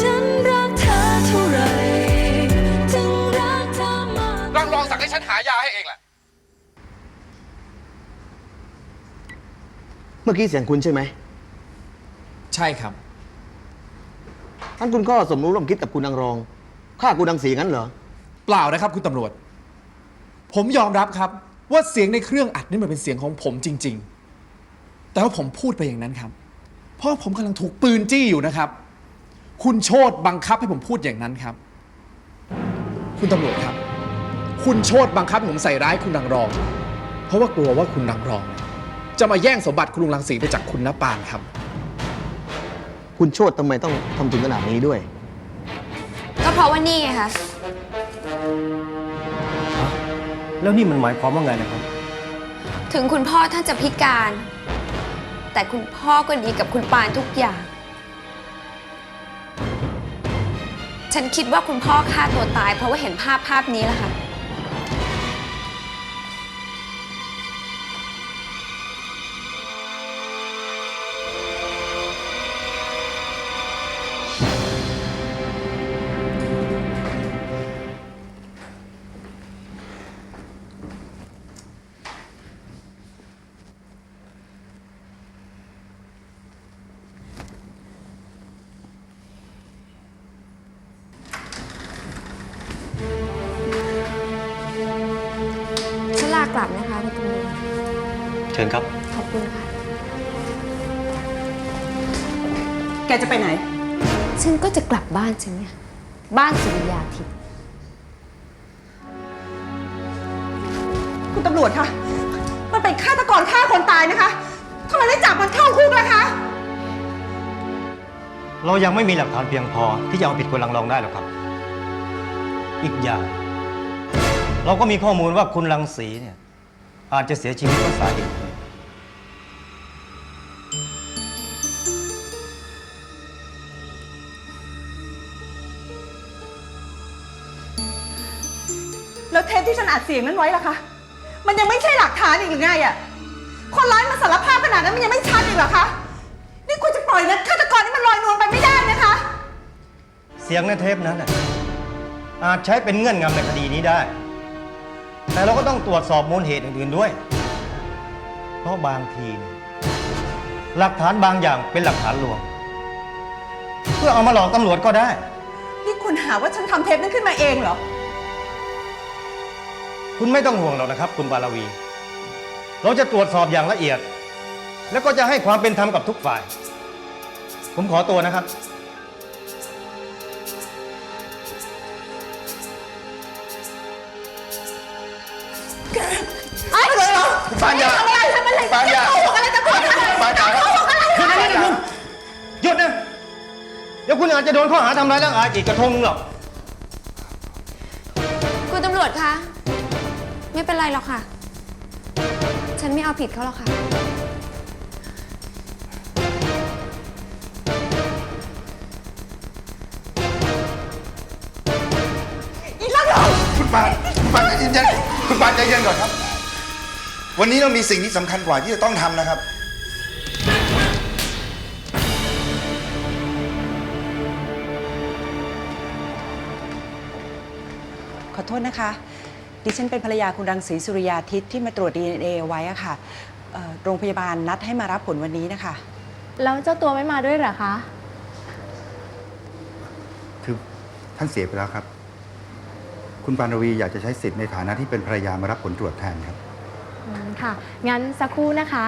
ฉันรักเธอเท่าไหรถึงรักเธอมากรองรองสั่งให้ฉันหายาให้เองแหละ เมื่อกี้เสียงคุณใช่ไหมใช่ครับ ท่านคุณก็สมรู้ร่วมคิดกับคุณนางรองฆ่าคุณนางสีงั้นเหรอ เปล่านะครับคุณตำรวจ ผมยอมรับครับ ว่าเสียงในเครื่องอัดนี่มันเป็นเสียงของผมจริง ๆ แต่ว่าผมพูดไปอย่างนั้นครับ เพราะผมกำลังถูกปืนจี้อยู่นะครับ คุณโชตบังคับให้ผมพูดอย่างนั้นครับ คุณตำรวจครับ คุณโชตบังคับให้ผมใส่ร้ายคุณนางรอง เพราะว่ากลัวว่าคุณนางรองเนี่ยจะมาแย่งสมบัติคุณลุงรังสีไปจากคุณนปานครับ คุณโชดทำไมต้องทำถึงขนาดนี้ด้วย ก็เพราะว่านี่ไงคะแล้วนี่มันหมายความว่าไงนะครับ ถึงคุณพ่อท่านจะพิการ แต่คุณพ่อก็ดีกับคุณปานทุกอย่าง ฉันคิดว่าคุณพ่อฆ่าตัวตายเพราะว่าเห็นภาพภาพนี้แหละค่ะ แกจะไปไหน ฉันก็จะกลับบ้านฉันไงบ้านสุริยาทิพย์คุณตำรวจคะ มันเป็นฆาตกรฆ่าคนตายนะคะทำไมไม่จับมันเข้าคุกล่ะคะ เรายังไม่มีหลักฐานเพียงพอที่จะเอาผิดคนลังรองได้หรอกครับ อีกอย่าง เราก็มีข้อมูลว่าคุณลังสีเนี่ยอาจจะเสียชีวิตเพราะสาเหตุ แล้วเทปที่ฉันอัดเสียงนั้นไว้ล่ะคะ มันยังไม่ใช่หลักฐานอีกหรือไงอะคนร้ายมาสารภาพขนาดนั้นมันยังไม่ชัดอีกเหรอคะ นี่คุณจะปล่อยนะฆาตกรนี่มันลอยนวลไปไม่ได้นะคะ เสียงในเทปนั้นน่ะอาจใช้เป็นเงื่อนงำในคดีนี้ได้ แต่เราก็ต้องตรวจสอบมูลเหตุอื่นๆด้วย เพราะบางทีเนี่ยหลักฐานบางอย่างเป็นหลักฐานลวง เพื่อเอามาหลอกตำรวจก็ได้ นี่คุณหาว่าฉันทำเทปนั้นขึ้นมาเองเหรอ คุณไม่ต้องห่วงหรอกนะครับ คุณบาลวี เราจะตรวจสอบอย่างละเอียด แล้วก็จะให้ความเป็นธรรมกับทุกฝ่าย ผมขอตัวนะครับ ไอ้เลยเหรอปานยาทำอะไรทำอะไรปานยาโกหกอะไรตำรวจอะไรปานยาครับโกหกอะไรหยุดนะนี่คุณหยุดนะเดี๋ยวคุณอาจจะโดนข้อหาทำร้ายร่างกายอีกกระทงหนึงหรอก คุณตำรวจคะ ไม่เป็นไรหรอกค่ะ ฉันไม่เอาผิดเขาหรอกค่ะอีลักเหรอคุณปานคุณปานใจเย็นๆคุณปานใจเย็นก่อนครับ วันนี้เรามีสิ่งที่สำคัญกว่าที่จะต้องทำนะครับ ขอโทษนะคะ ดิฉันเป็นภรรยาคุณรังสีสุริยาทิพย์ที่มาตรวจ DNA ไว้อะค่ะเอ่อโรงพยาบาลนัดให้มารับผลวันนี้นะคะ แล้วเจ้าตัวไม่มาด้วยเหรอคะ คือท่านเสียไปแล้วครับ คุณปานรวีอยากจะใช้สิทธิ์ในฐานะที่เป็นภรรยามารับผลตรวจแทนครับ อืมค่ะ งั้นสักครู่นะคะ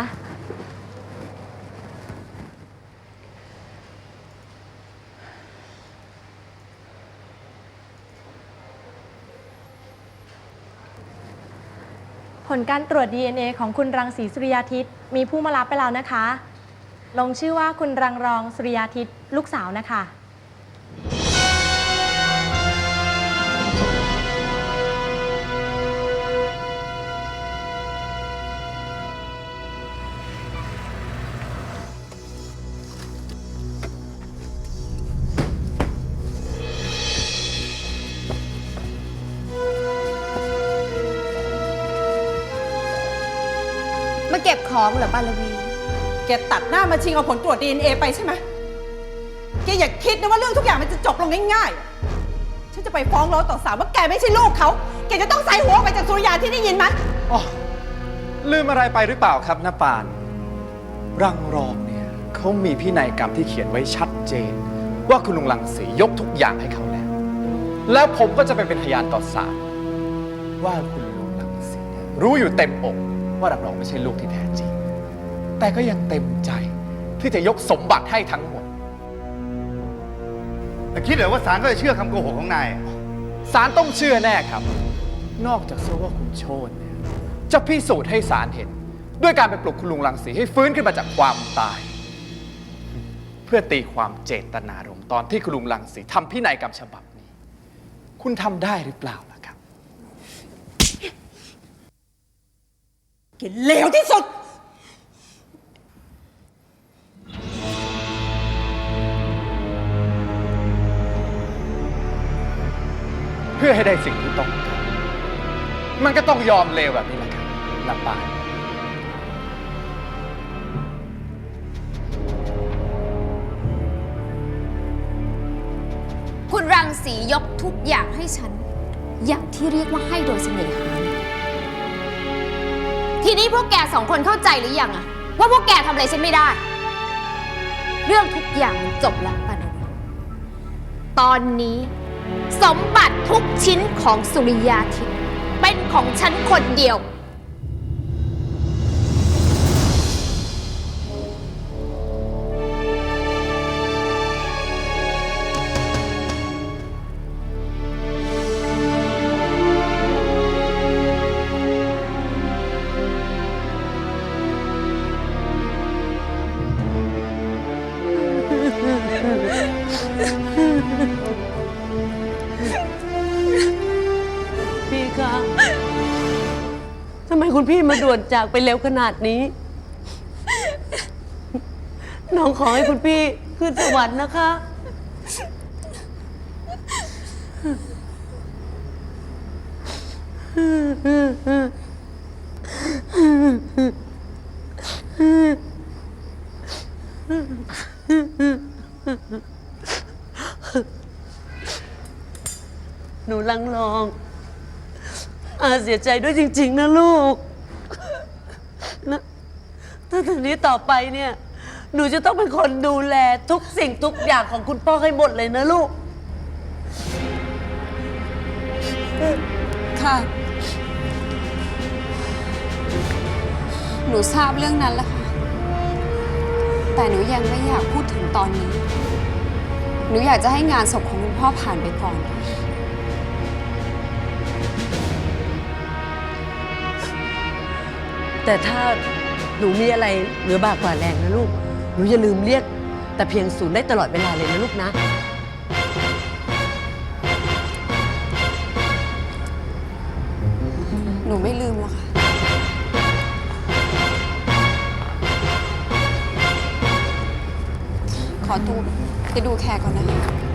ผลการตรวจ DNA ของคุณรังสีสุริยาทิตย์มีผู้มารับไปแล้วนะคะ ลงชื่อว่าคุณรังรองสุริยาทิตย์ลูกสาวนะคะ เก็บของเหรอปาลวี แกตัดหน้ามาชิงเอาผลตรวจ DNA ไปใช่ไหมแกอย่าคิดนะว่าเรื่องทุกอย่างมันจะจบลงง่ายๆ ฉันจะไปฟ้องร้องต่อศาลว่าแกไม่ใช่ลูกเขา แกจะต้องใส่หัวออกไปจากสุริยาที่ได้ยินไหมอ๋อลืมอะไรไปหรือเปล่าครับน้าปาน รังรองเนี่ยเขามีพินัยกรรมที่เขียนไว้ชัดเจน ว่าคุณลุงลังสียกทุกอย่างให้เขาแล้ว แล้วผมก็จะไปเป็นพยานต่อศาลว่าคุณลุงลังสีเนี่ยรู้อยู่เต็มอก ว่ารังรองไม่ใช่ลูกที่แท้จริง แต่ก็ยังเต็มใจที่จะยกสมบัติให้ทั้งหมด แต่คิดเหรอว่าศาลก็จะเชื่อคำโกหกของนาย ศาลต้องเชื่อแน่ครับ นอกจากเชื่อว่าคุณโชนเนี่ยจะพิสูจน์ให้ศาลเห็น ด้วยการไปปลุกคุณลุงลังสีให้ฟื้นขึ้นมาจากความตาย เพื่อตีความเจตนารมณ์ตอนที่คุณลุงลังสีทำพินัยกรรมฉบับนี้ คุณทำได้หรือเปล่าล่ะครับ แกเลวที่สุด เพื่อให้ได้สิ่งที่ต้องการมันก็ต้องยอมเลวแบบนี้แหละครับลำปางคุณรังสียกทุกอย่างให้ฉัน อย่างที่เรียกว่าให้โดยเสน่หาที นี้พวกแกสองคนเข้าใจหรือยังอะว่าพวกแกทำอะไรฉันไม่ได้ เรื่องทุกอย่างมันจบแล้วปานาตอนนี้สมบัติทุกชิ้นของสุริยาทิตย์เป็นของฉันคนเดียว คุณพี่มาด่วนจากไปเร็วขนาดนี้ น้องขอให้คุณพี่ขึ้นสวรรค์นะคะ หนูลังลอง อาเสียใจด้วยจริง ๆ นะลูกนะถ้าจากนี้ต่อไปเนี่ย หนูจะต้องเป็นคนดูแลทุกสิ่งทุกอย่างของคุณพ่อให้หมดเลยนะลูก ค่ะ หนูทราบเรื่องนั้นแล้วค่ะ แต่หนูยังไม่อยากพูดถึงตอนนี้ หนูอยากจะให้งานศพของคุณพ่อผ่านไปก่อน แต่ถ้าหนูมีอะไรเหลือบากกว่าแรงนะลูก หนูอย่าลืมเรียก แต่เพียงศูนย์ได้ตลอดเวลาเลยนะลูกนะ หนูไม่ลืมหรอกค่ะ ขอตัวไปดูแขกก่อนนะคะ